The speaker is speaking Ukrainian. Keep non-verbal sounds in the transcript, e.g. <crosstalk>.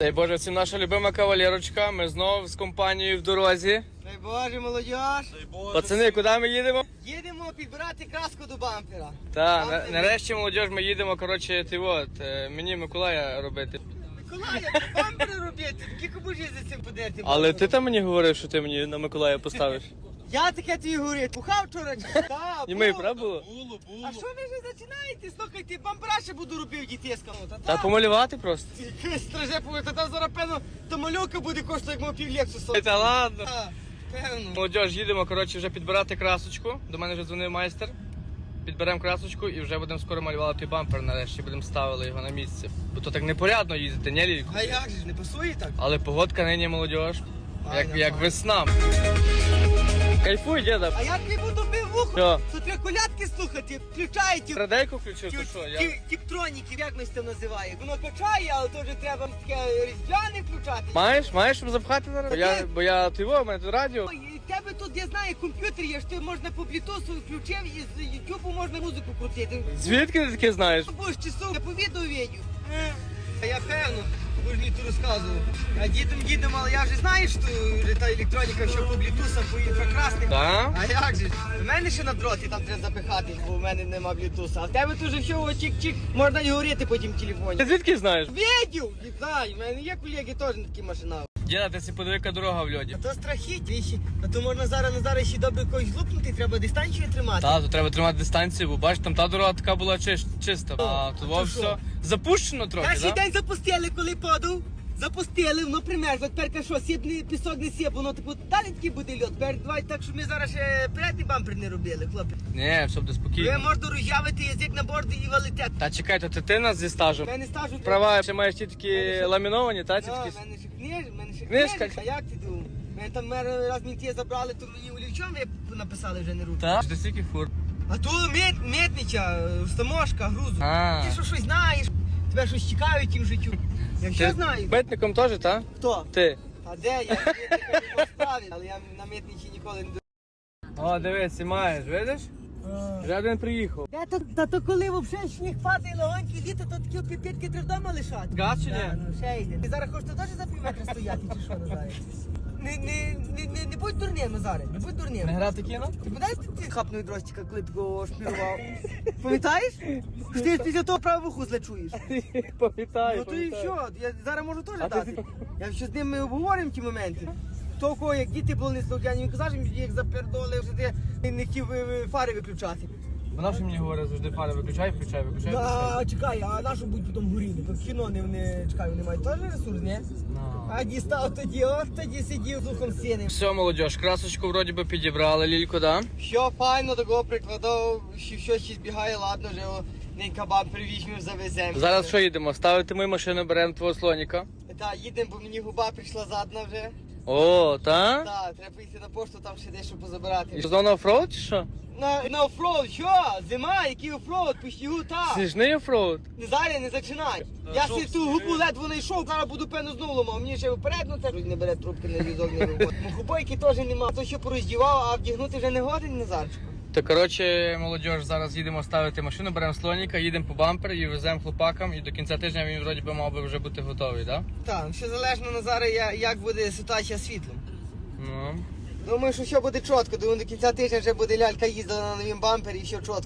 Дай Боже, це наша любима кавалерочка. Ми знову з компанією в дорозі. Дай Боже, молодіж. Пацани, куди ми їдемо? Їдемо підбирати краску до бампера. Та, Бампер. на- нарешті молодіж ми їдемо, коротше, ти от, е, мені Миколая робити. Миколая, бампери робити. Кілько будеш за цим подерти? Але ти там мені говорив, що ти мені на Миколая поставиш. Я таке тобі говорю, пухав вчора чи та, І ми, було. правда було? Було, було. А що ви вже починаєте? Слухайте, бампера ще буду робив дітейському. Та Та та. помалювати просто. Страже повинен, та там зараз певно, то малюка буде коштувати як пів лексуса. Та ладно. Та, Певно. Молодіж, їдемо, коротше, вже підбирати красочку. До мене вже дзвонив майстер. Підберемо красочку і вже будемо скоро малювати бампер нарешті, будемо ставили його на місце. Бо то так непорядно їздити, не лілько. А як же ж, не пасує так? Але погодка нині молодіж, як, як весна. Кайфуй, діда. А я тобі буду бив вухо, Що? то треба колядки слухати, включаєте. Радейку включив, то що? Я... Тіптроніки, як ми це називає. Воно качає, але то вже треба таке різдвяне включати. Маєш? Маєш, щоб запхати зараз? Бо я, бо я ти во, у мене тут радіо. Ой, і Тебе тут, я знаю, комп'ютер є, що ти можна по блютусу включив і з Ютубу можна музику крутити. Звідки ти таке знаєш? Будеш часу, я по відео то розказував. А дідом дідом, але я вже знаю, що та електроніка, що по блютусам, по інфракрасних. Так? А як же? У мене ще на дроті там треба запихати, бо в мене нема блютуса. А в тебе тут вже все чик-чик, можна і говорити потім в телефоні. Ти звідки знаєш? Відео! Не знаю, в мене є колеги теж на такі машина. Діда, ти си подиви, яка дорога в льоді. А то страхіть, віші. А то можна зараз на зараз ще добре когось лупнути, треба дистанцію тримати. Та, то треба тримати дистанцію, бо бачиш, там та дорога така була чис- чиста. А то все що? Запущено трохи, Перший так? день запустили, коли подав. Запустили, воно примерзло. Тепер що, сібний пісок не сіб, воно типу далі такий буде льот. Тепер давай так, щоб ми зараз ще передній бампер не робили, хлопці. Ні, все буде Ви можете роз'явити язик на борди і валите. Та чекай, то ти, ти нас зі стажем. Я не стажу. Права ще маєш ті такі ламіновані, та? Ці Ну, такі? в мене ще книж, в мене ще Книжка. А як ти думав? Мене там мер раз мінті забрали, то мені олівчом ви написали вже не руки. Та? Ти стільки фур. А то мед, меднича, стаможка, грузу. А. Ти що щось знаєш? Тебе щось цікавить тим життю. Я все Ти знаю. Митником теж, та? Хто? Ти. А де? Я митника не поставив, але я на митниці ніколи не О, дивись, маєш, видиш? Вже один приїхав. Де то, та то коли взагалі сніг падає легонький літо, то такі піпетки треба вдома лишати. Газ чи ні? Да, ну ще йде. Ти зараз хочеш теж за пів метра стояти, чи що Назаре? <laughs> Не, не, не, не, не дурним, Назаре, не будь дурним. Не грати кіно? Ти пам'ятаєш, ти хапнув дростика, коли ти його шпірував? Пам'ятаєш? Що ти ж після того праву вуху зле чуєш? <laughs> Пам'ятаю, Ну то і пам'ятаю. що, я зараз можу теж А ти дати. Я ще з ним ми обговоримо ті моменти. Того, кого, як діти були не слухняні, він казав, що їх запердолив, що ти не хотів е, е, фари виключати. Вона ж мені говорить завжди фари виключай, включай, виключай. А чекай, а на що будуть потім горіти? То кіно не вони чекай, вони мають теж ресурс, ні? Ну. А дістав тоді, от тоді сидів духом сіним. Все, молодіж, красочку вроді би підібрали, лільку, да? Що файно такого прикладав, що щось ще збігає, ладно, вже не кабан привізьмемо, завеземо. Зараз що їдемо? Ставити мою машину, беремо твого слоніка. Так, їдемо, бо мені губа прийшла задна вже. О, та? Так, треба поїхати на пошту, там ще дещо позабирати. І зона офроуд чи що? На, на офроуд, що? Зима, який офроуд, по снігу, так. Сніжний офроуд? Не зараз не починай. Я що си ту губу ледве не йшов, зараз буду певно знову ламав. Мені ще вперед, ну це не бере трубки на візок, не робить. Ну губойки теж нема. То що пороздівав, а вдягнути вже не годин Назарчику. То коротше, молодіж, зараз їдемо ставити машину, беремо слоніка, їдемо по бампер і веземо хлопакам, і до кінця тижня він вроді би мав би вже бути готовий, так? Так, все залежно Назаре, я- як буде ситуація з світлом. Ну. Думаю, що все буде чітко, думаю, до кінця тижня вже буде лялька їздила на новім бампері і все чітко.